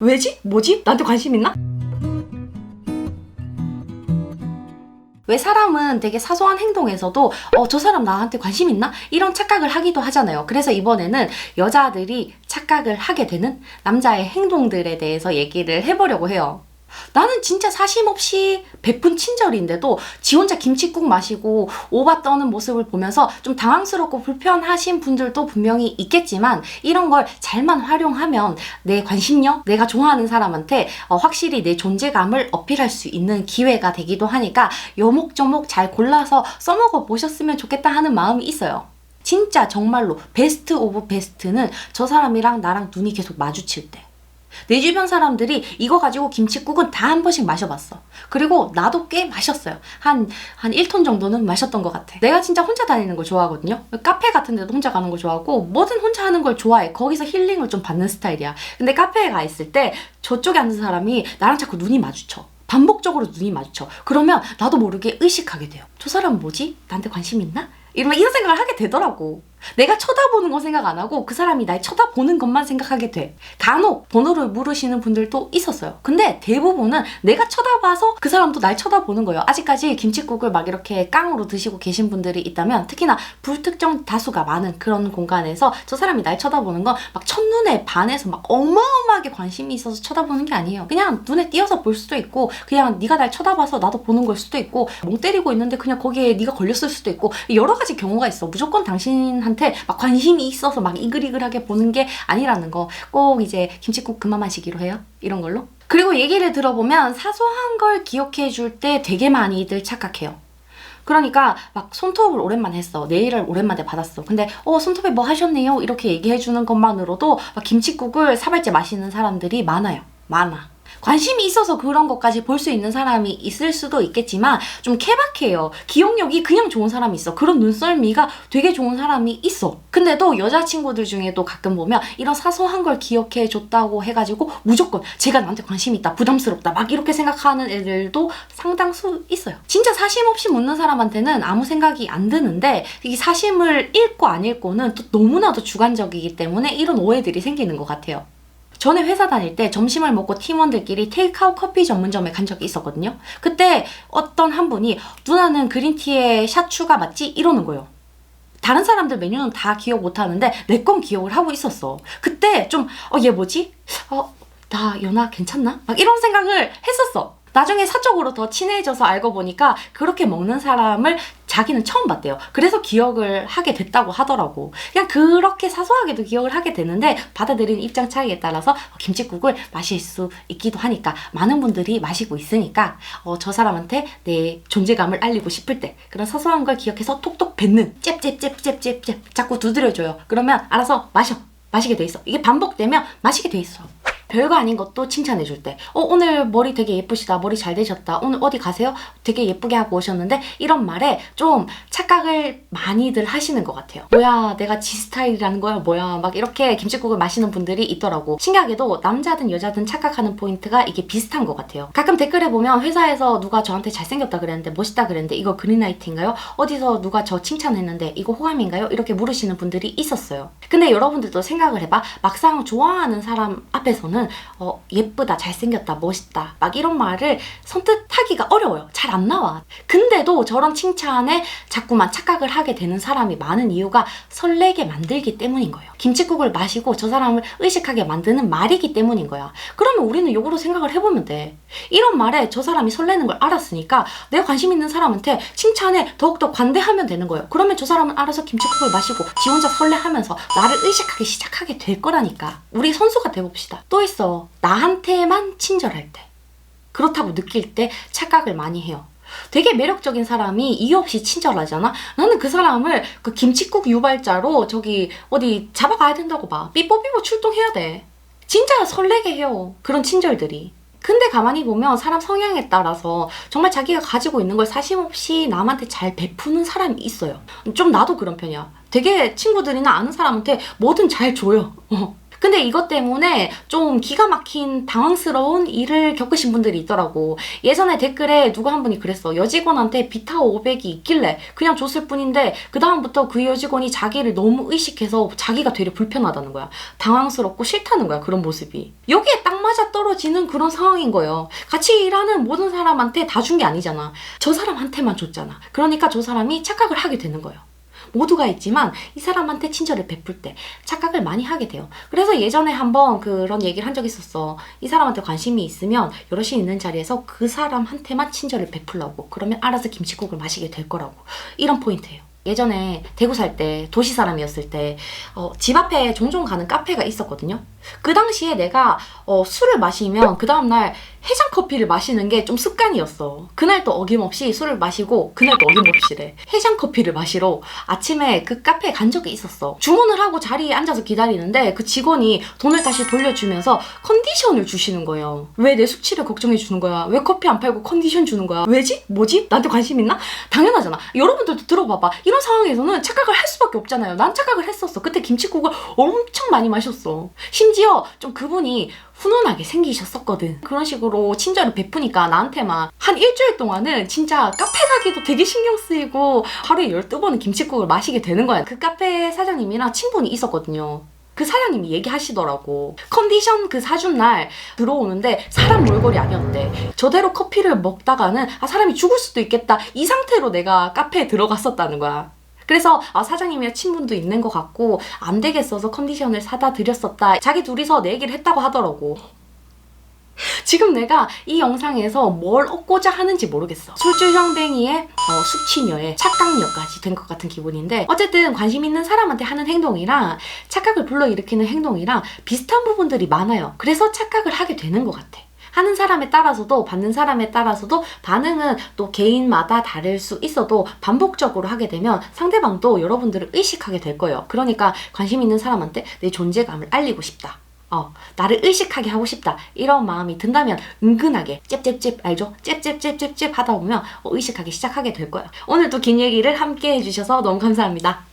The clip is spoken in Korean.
왜지? 뭐지? 나한테 관심 있나? 왜 사람은 되게 사소한 행동에서도 어, 저 사람 나한테 관심 있나? 이런 착각을 하기도 하잖아요. 그래서 이번에는 여자들이 착각을 하게 되는 남자의 행동들에 대해서 얘기를 해보려고 해요. 나는 진짜 사심 없이 베푼 친절인데도 지 혼자 김치국 마시고 오바 떠는 모습을 보면서 좀 당황스럽고 불편하신 분들도 분명히 있겠지만 이런 걸 잘만 활용하면 내 관심력, 내가 좋아하는 사람한테 어, 확실히 내 존재감을 어필할 수 있는 기회가 되기도 하니까 요목조목 잘 골라서 써먹어 보셨으면 좋겠다 하는 마음이 있어요. 진짜 정말로 베스트 오브 베스트는 저 사람이랑 나랑 눈이 계속 마주칠 때. 내 주변 사람들이 이거 가지고 김치국은 다 한 번씩 마셔봤어. 그리고 나도 꽤 마셨어요. 한, 한 1톤 정도는 마셨던 것 같아. 내가 진짜 혼자 다니는 걸 좋아하거든요. 카페 같은 데도 혼자 가는 걸 좋아하고, 뭐든 혼자 하는 걸 좋아해. 거기서 힐링을 좀 받는 스타일이야. 근데 카페에 가 있을 때 저쪽에 앉은 사람이 나랑 자꾸 눈이 마주쳐. 반복적으로 눈이 마주쳐. 그러면 나도 모르게 의식하게 돼요. 저 사람 뭐지? 나한테 관심 있나? 이러면 이런 생각을 하게 되더라고. 내가 쳐다보는 건 생각 안 하고 그 사람이 날 쳐다보는 것만 생각하게 돼. 간혹 번호를 물으시는 분들도 있었어요. 근데 대부분은 내가 쳐다봐서 그 사람도 날 쳐다보는 거예요. 아직까지 김치국을 막 이렇게 깡으로 드시고 계신 분들이 있다면 특히나 불특정 다수가 많은 그런 공간에서 저 사람이 날 쳐다보는 건 막 첫눈에 반해서 막 어마어마하게 관심이 있어서 쳐다보는 게 아니에요. 그냥 눈에 띄어서 볼 수도 있고 그냥 네가 날 쳐다봐서 나도 보는 걸 수도 있고 멍 때리고 있는데 그냥 거기에 네가 걸렸을 수도 있고 여러 가지 경우가 있어. 무조건 당신 한테 막 관심이 있어서 막 이글이글하게 보는 게 아니라는 거 꼭 이제 김치국 그만 마시기로 해요. 이런 걸로. 그리고 얘기를 들어보면 사소한 걸 기억해 줄 때 되게 많이들 착각해요. 그러니까 막 손톱을 오랜만에 했어. 네일을 오랜만에 받았어. 근데 어 손톱에 뭐 하셨네요? 이렇게 얘기해 주는 것만으로도 막 김치국을 사발째 마시는 사람들이 많아요. 많아. 관심이 있어서 그런 것까지 볼 수 있는 사람이 있을 수도 있겠지만 좀 케바케요. 기억력이 그냥 좋은 사람이 있어. 그런 눈썰미가 되게 좋은 사람이 있어. 근데도 여자친구들 중에도 가끔 보면 이런 사소한 걸 기억해 줬다고 해가지고 무조건 제가 나한테 관심 있다, 부담스럽다, 막 이렇게 생각하는 애들도 상당수 있어요. 진짜 사심 없이 묻는 사람한테는 아무 생각이 안 드는데 이 사심을 읽고 안 읽고는 또 너무나도 주관적이기 때문에 이런 오해들이 생기는 것 같아요. 전에 회사 다닐 때 점심을 먹고 팀원들끼리 테이크아웃 커피 전문점에 간 적이 있었거든요. 그때 어떤 한 분이 누나는 그린티에 샷 추가 맞지? 이러는 거예요. 다른 사람들 메뉴는 다 기억 못 하는데 내 건 기억을 하고 있었어. 그때 좀, 어, 얘 뭐지? 어, 나 연아 괜찮나? 막 이런 생각을 했었어. 나중에 사적으로 더 친해져서 알고 보니까 그렇게 먹는 사람을 자기는 처음 봤대요. 그래서 기억을 하게 됐다고 하더라고. 그냥 그렇게 사소하게도 기억을 하게 되는데 받아들이는 입장 차이에 따라서 김치국을 마실 수 있기도 하니까 많은 분들이 마시고 있으니까 어, 저 사람한테 내 존재감을 알리고 싶을 때 그런 사소한 걸 기억해서 톡톡 뱉는 잽잽잽잽잽잽 자꾸 두드려줘요. 그러면 알아서 마셔. 마시게 돼 있어. 이게 반복되면 마시게 돼 있어. 별거 아닌 것도 칭찬해 줄 때. 어, 오늘 머리 되게 예쁘시다. 머리 잘 되셨다. 오늘 어디 가세요? 되게 예쁘게 하고 오셨는데 이런 말에 좀 착각을 많이들 하시는 것 같아요. 뭐야, 내가 지 스타일이라는 거야? 뭐야? 막 이렇게 김치국을 마시는 분들이 있더라고. 신기하게도 남자든 여자든 착각하는 포인트가 이게 비슷한 것 같아요. 가끔 댓글에 보면 회사에서 누가 저한테 잘생겼다 그랬는데 멋있다 그랬는데 이거 그린라이트인가요? 어디서 누가 저 칭찬했는데 이거 호감인가요? 이렇게 물으시는 분들이 있었어요. 근데 여러분들도 생각을 해봐. 막상 좋아하는 사람 앞에서는 어, 예쁘다, 잘생겼다, 멋있다 막 이런 말을 선뜻하기가 어려워요. 잘 안 나와. 근데도 저런 칭찬에 자꾸만 착각을 하게 되는 사람이 많은 이유가 설레게 만들기 때문인 거예요. 김치국을 마시고 저 사람을 의식하게 만드는 말이기 때문인 거야. 그러면 우리는 요거로 생각을 해보면 돼. 이런 말에 저 사람이 설레는 걸 알았으니까 내가 관심 있는 사람한테 칭찬에 더욱더 관대하면 되는 거예요. 그러면 저 사람은 알아서 김치국을 마시고 지 혼자 설레하면서 나를 의식하기 시작하게 될 거라니까. 우리 선수가 돼봅시다. 또 있어. 나한테만 친절할 때. 그렇다고 느낄 때 착각을 많이 해요. 되게 매력적인 사람이 이유 없이 친절하잖아? 나는 그 사람을 그 김치국 유발자로 저기 어디 잡아가야 된다고 봐. 삐뽀삐뽀 출동해야 돼. 진짜 설레게 해요. 그런 친절들이. 근데 가만히 보면 사람 성향에 따라서 정말 자기가 가지고 있는 걸 사심 없이 남한테 잘 베푸는 사람이 있어요. 좀 나도 그런 편이야. 되게 친구들이나 아는 사람한테 뭐든 잘 줘요. 어. 근데 이것 때문에 좀 기가 막힌 당황스러운 일을 겪으신 분들이 있더라고. 예전에 댓글에 누가 한 분이 그랬어. 여직원한테 비타오 500이 있길래 그냥 줬을 뿐인데 그다음부터 그 여직원이 자기를 너무 의식해서 자기가 되려 불편하다는 거야. 당황스럽고 싫다는 거야. 그런 모습이. 여기에 딱 맞아 떨어지는 그런 상황인 거예요. 같이 일하는 모든 사람한테 다 준 게 아니잖아. 저 사람한테만 줬잖아. 그러니까 저 사람이 착각을 하게 되는 거예요. 모두가 있지만 이 사람한테 친절을 베풀 때 착각을 많이 하게 돼요. 그래서 예전에 한번 그런 얘기를 한 적이 있었어. 이 사람한테 관심이 있으면 여럿이 있는 자리에서 그 사람한테만 친절을 베풀라고. 그러면 알아서 김치국을 마시게 될 거라고. 이런 포인트예요. 예전에 대구 살 때 도시 사람이었을 때 어, 집 앞에 종종 가는 카페가 있었거든요. 그 당시에 내가 어, 술을 마시면 그 다음날 해장 커피를 마시는 게 좀 습관이었어. 그날 또 어김없이 술을 마시고 그날 또 어김없이래. 해장 커피를 마시러 아침에 그 카페에 간 적이 있었어. 주문을 하고 자리에 앉아서 기다리는데 그 직원이 돈을 다시 돌려주면서 컨디션을 주시는 거예요. 왜 내 숙취를 걱정해 주는 거야? 왜 커피 안 팔고 컨디션 주는 거야? 왜지? 뭐지? 나한테 관심 있나? 당연하잖아. 여러분들도 들어봐봐. 이런 상황에서는 착각을 할 수밖에 없잖아요. 난 착각을 했었어. 그때 김치국을 엄청 많이 마셨어. 심 지어 좀 그분이 훈훈하게 생기셨었거든. 그런 식으로 친절을 베푸니까 나한테만 한 일주일 동안은 진짜 카페 가기도 되게 신경 쓰이고 하루에 12번은 김치국을 마시게 되는 거야. 그 카페 사장님이랑 친분이 있었거든요. 그 사장님이 얘기하시더라고. 컨디션 그 사준 날 들어오는데 사람 몰골이 아니었대. 저대로 커피를 먹다가는 아, 사람이 죽을 수도 있겠다. 이 상태로 내가 카페에 들어갔었다는 거야. 그래서 아, 사장님이랑 친분도 있는 것 같고 안 되겠어서 컨디션을 사다 드렸었다. 자기 둘이서 내 얘기를 했다고 하더라고. 지금 내가 이 영상에서 뭘 얻고자 하는지 모르겠어. 술주형뱅이의 어, 숙취녀의 착각녀까지 된 것 같은 기분인데 어쨌든 관심 있는 사람한테 하는 행동이랑 착각을 불러일으키는 행동이랑 비슷한 부분들이 많아요. 그래서 착각을 하게 되는 것 같아. 하는 사람에 따라서도 받는 사람에 따라서도 반응은 또 개인마다 다를 수 있어도 반복적으로 하게 되면 상대방도 여러분들을 의식하게 될 거예요. 그러니까 관심 있는 사람한테 내 존재감을 알리고 싶다. 어, 나를 의식하게 하고 싶다. 이런 마음이 든다면 은근하게 잽잽잽 알죠? 잽잽잽잽잽 하다 보면 어, 의식하기 시작하게 될 거예요. 오늘도 긴 얘기를 함께 해주셔서 너무 감사합니다.